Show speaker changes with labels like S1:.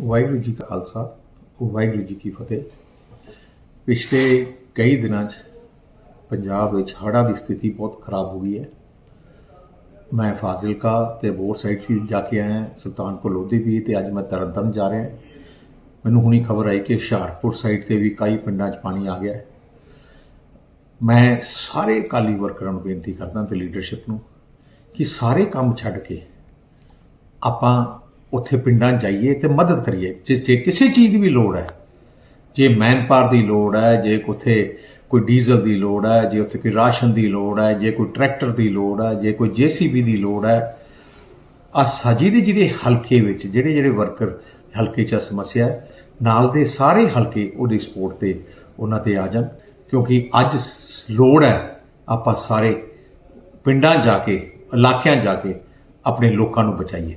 S1: ਵਾਹਿਗੁਰੂ ਜੀ ਕਾ ਖਾਲਸਾ, ਵਾਹਿਗੁਰੂ ਜੀ ਕੀ ਫਤਿਹ। ਪਿਛਲੇ ਕਈ ਦਿਨਾਂ 'ਚ ਪੰਜਾਬ ਵਿੱਚ ਹੜ੍ਹਾਂ ਦੀ ਸਥਿਤੀ ਬਹੁਤ ਖਰਾਬ ਹੋ ਗਈ ਹੈ। ਮੈਂ ਫਾਜ਼ਿਲਕਾ ਤੇ ਬੋਰ ਸਾਈਡ ਵੀ ਜਾ ਕੇ ਆਇਆ, ਸੁਲਤਾਨਪੁਰ ਲੋਧੀ ਵੀ, ਤੇ ਅੱਜ ਮੈਂ ਤਰਨਤਾਰਨ ਜਾ ਰਿਹਾ। ਮੈਨੂੰ ਹੁਣੀ ਖਬਰ ਆਈ ਕਿ ਹੁਸ਼ਿਆਰਪੁਰ ਸਾਈਡ ਤੇ ਵੀ ਕਈ ਪਿੰਡਾਂ 'ਚ ਪਾਣੀ ਆ ਗਿਆ ਹੈ। ਮੈਂ ਸਾਰੇ ਅਕਾਲੀ ਵਰਕਰਾਂ ਨੂੰ ਬੇਨਤੀ ਕਰਦਾ ਤੇ ਲੀਡਰਸ਼ਿਪ ਨੂੰ ਕਿ ਸਾਰੇ ਕੰਮ ਛੱਡ ਕੇ ਆਪਾਂ ਉੱਥੇ ਪਿੰਡਾਂ 'ਚ ਜਾਈਏ ਤੇ ਮਦਦ ਕਰੀਏ। ਜੇ ਜੇ ਕਿਸੇ ਚੀਜ਼ ਦੀ ਵੀ ਲੋੜ ਹੈ, ਜੇ ਮੈਨਪਾਵਰ ਦੀ ਲੋੜ ਹੈ, ਜੇ ਉੱਥੇ ਕੋਈ ਡੀਜ਼ਲ ਦੀ ਲੋੜ ਹੈ, ਜੇ ਉੱਥੇ ਕੋਈ ਰਾਸ਼ਨ ਦੀ ਲੋੜ ਹੈ, ਜੇ ਕੋਈ ਟਰੈਕਟਰ ਦੀ ਲੋੜ ਹੈ, ਜੇ ਕੋਈ ਜੀਸੀਬੀ ਦੀ ਲੋੜ ਹੈ ਆ ਸਾਜੀ ਦੇ ਜਿਹੜੇ ਹਲਕੇ ਵਿੱਚ ਜਿਹੜੇ ਜਿਹੜੇ ਵਰਕਰ ਹਲਕੇ 'ਚ ਸਮੱਸਿਆ ਨਾਲ ਦੇ ਸਾਰੇ ਹਲਕੇ ਉਹਦੀ ਸਪੋਰਟ ਤੇ ਉਹਨਾਂ ਤੇ ਆ ਜਾਣ। ਕਿਉਂਕਿ ਅੱਜ ਲੋੜ ਹੈ ਆਪਾਂ ਸਾਰੇ ਪਿੰਡਾਂ ਜਾ ਕੇ, ਇਲਾਕਿਆਂ ਜਾ ਕੇ ਆਪਣੇ ਲੋਕਾਂ ਨੂੰ ਬਚਾਈਏ।